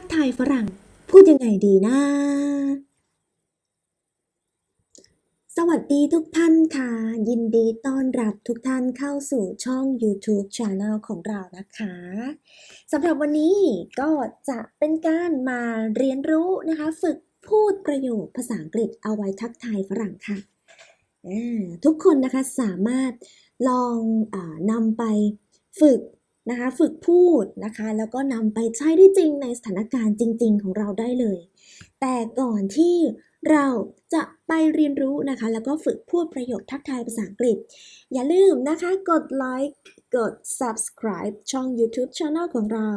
กทายฝรั่ง พูดยังไงดีนะ สวัสดีทุกท่านค่ะ ยินดีต้อนรับทุกท่านเข้าสู่ช่อง YouTube Channel ของเรานะคะสำหรับวันนี้ก็จะเป็นการมาเรียนรู้นะคะ ฝึกพูดประโยคภาษาอังกฤษเอาไว้ทักทายฝรั่งค่ะ ทุกคนนะคะสามารถลองอนำไปฝึก นะคะฝึกพูดนะคะแล้วก็นำไปใช้ได้จริงในสถานการณ์จริง ๆ ของเราได้เลย แต่ก่อนที่เราจะไปเรียนรู้นะคะ แล้วก็ฝึกพูดประโยคทักทายภาษาอังกฤษ อย่าลืมนะคะกดไลค์กด subscribe ช่อง YouTube Channel ของเรา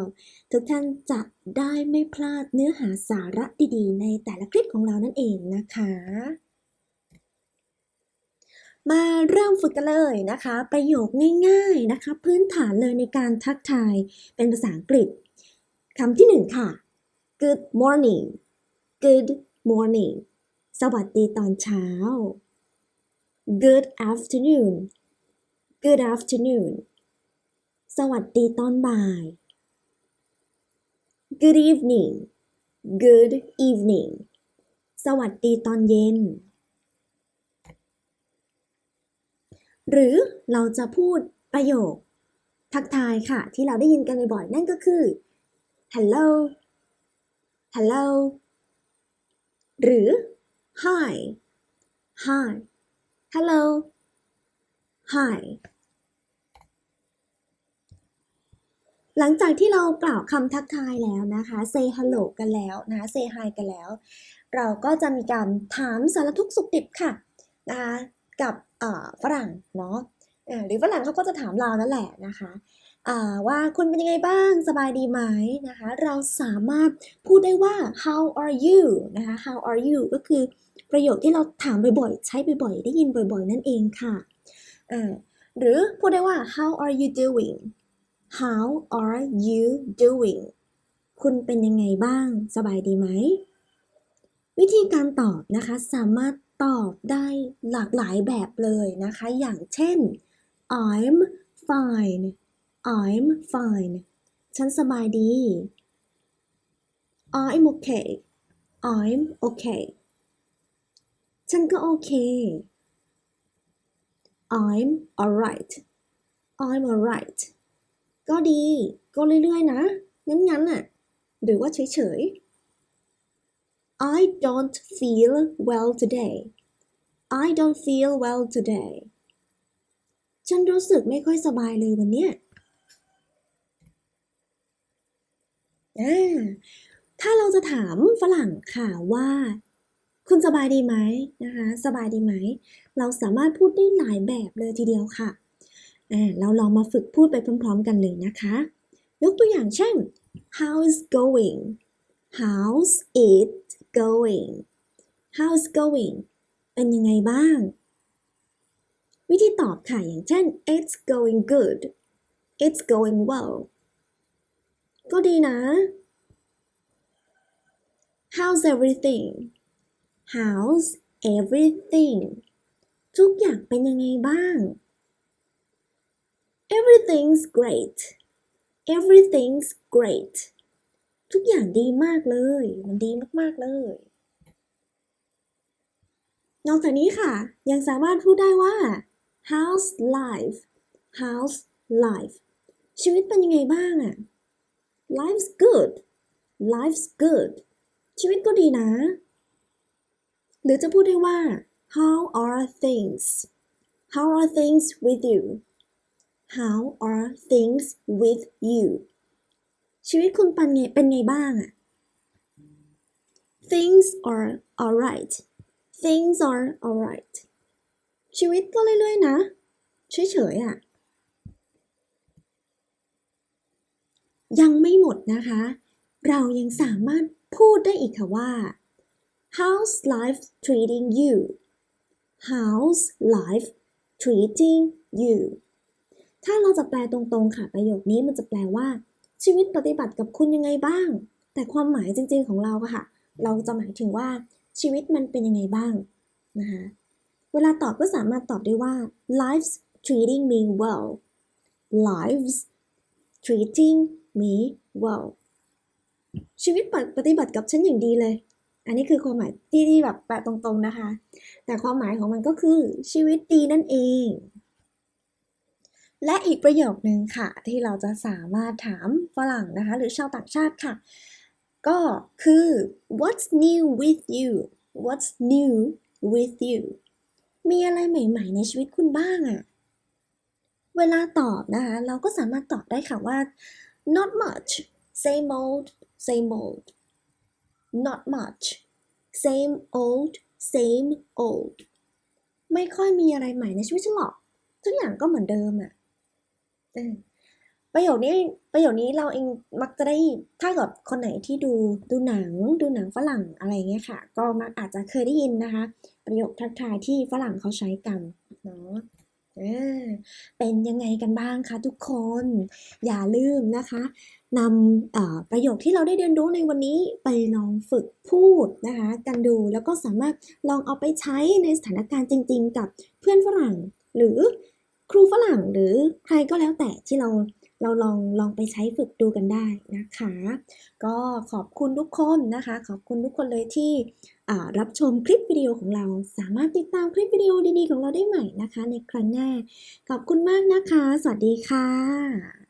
ทุกท่านจะได้ไม่พลาดเนื้อหาสาระดีๆ ในแต่ละคลิปของเรานั่นเองนะคะ มาเริ่มฝึกกันเลยนะคะ ประโยคง่ายๆนะคะ พื้นฐานเลยในการทักทายเป็นภาษาอังกฤษคำที่หนึ่งค่ะ Good morning Good morning สวัสดีตอนเช้า Good afternoon Good afternoon สวัสดีตอนบ่าย Good evening Good evening สวัสดีตอนเย็น หรือเราจะพูดประโยค ทักทายค่ะ ที่เราได้ยินกันบ่อยๆนั่นก็คือ hello hello หรือ hi hi hello hi หลังจากที่เรากล่าวคำทักทายแล้วนะคะ say hello กันแล้วนะ say hi กันแล้ว เราก็จะมีการถามสารทุกสุขดิบค่ะนะคะกับ ฝรั่งเนาะหรือฝรั่งเขาก็จะถามเรานั่นแหละนะคะว่าคุณเป็นยังไงบ้างสบายดีไหมนะคะ เราสามารถพูดได้ว่า how are you นะคะ how are you ก็คือประโยคที่เราถามบ่อยๆ ใช้บ่อยๆ ได้ยินบ่อยๆ นั่นเองค่ะ หรือพูดได้ว่า how are you doing how are you doing คุณเป็นยังไงบ้างสบายดีไหม วิธีการตอบนะคะสามารถ ตอบได้หลากหลายแบบเลยนะคะ อย่างเช่น I'm fine I'm fine ฉันสบายดี I'm okay I'm okay ฉันก็โอเค I'm alright I'm alright ก็ดี ก็เรื่อยๆนะ งั้นๆน่ะ หรือว่าเฉยๆ I don't feel well today I don't feel well today ฉันรู้สึกไม่ค่อยสบายเลยวันเนี้ยถ้าเราจะถามฝรั่งค่ะว่า คุณสบายดีไหมนะคะ สบายดีไหม เราสามารถพูดได้หลายแบบเลยทีเดียวค่ะเราลองมาฝึกพูดไปพร้อม ๆ กันเลยนะคะ ยกตัวอย่างเช่น how's going how's it going how's going เป็นยังไงบ้าง วิธีตอบค่ะ อย่างเช่น it's going good it's going well ก็ดีนะ how's everything how's everything ทุกอย่างเป็นยังไงบ้าง everything's great everything's great ทุกอย่างดีมากเลย มันดีมากๆเลย นอกจากนี้ค่ะ ยังสามารถพูดได้ว่า how's life how's life ชีวิตเป็นยังไงบ้างอะ life's good life's good ชีวิตก็ดีนะ หรือจะพูดได้ว่า how are things how are things with you how are things with you ชีวิตคุณเป็นไงเป็นไงบ้างอะ things are alright things are alright ชีวิตก็เรื่อยๆ นะ เฉยๆอะยังไม่หมดนะคะ เรายังสามารถพูดได้อีกค่ะว่า how's life treating you how's life treating you ถ้าเราจะแปลตรงๆ ค่ะ ประโยคนี้มันจะแปลว่า ชีวิตปฏิบัติกับคุณยังไงบ้าง แต่ความหมายจริง ๆของเราค่ะ เราจะหมายถึงว่าชีวิตมันเป็นยังไงบ้างนะคะเวลาตอบก็สามารถตอบได้ว่า life's treating me well life's treating me well ชีวิตปฏิบัติกับฉันอย่างดีเลย อันนี้คือความหมายที่ที่แบบแปลตรงๆนะคะ แต่ความหมายของมันก็คือชีวิตดีนั่นเอง และอีกประโยคนึงค่ะ ที่เราจะสามารถถามฝรั่งนะคะ หรือชาวต่างชาติค่ะ ก็คือ what's new with you what's new with you มีอะไรใหม่ๆ ในชีวิตคุณบ้างอะเวลาตอบนะคะ เราก็สามารถตอบได้ค่ะว่า not much same old same old not much same old same old ไม่ค่อยมีอะไรใหม่ในชีวิตฉันหรอก ทุกอย่างก็เหมือนเดิมอะ ประโยคนี้ประโยคนี้เราเองมักจะได้ถ้าเกิดคนไหนที่ดูดูหนังดูหนังฝรั่งอะไรเงี้ยค่ะ ก็มักอาจจะเคยได้ยินนะคะ ประโยคทักทายที่ฝรั่งเขาใช้กันเนาะเป็นยังไงกันบ้างคะทุกคน อย่าลืมนะคะนำประโยคที่เราได้เรียนรู้ในวันนี้ไปลองฝึกพูดนะคะกันดูแล้วก็สามารถลองเอาไปใช้ในสถานการณ์จริง ๆ กับเพื่อนฝรั่ง หรือ ครูฝรั่งหรือใครก็แล้วแต่ที่เราเราลองลองไปใช้ฝึกดูกันได้นะคะ ก็ขอบคุณทุกคนนะคะ ขอบคุณทุกคนเลยที่รับชมคลิปวิดีโอของเรา สามารถติดตามคลิปวิดีโอดีๆของเราได้ใหม่นะคะ ในครั้งหน้า ขอบคุณมากนะคะ สวัสดีค่ะ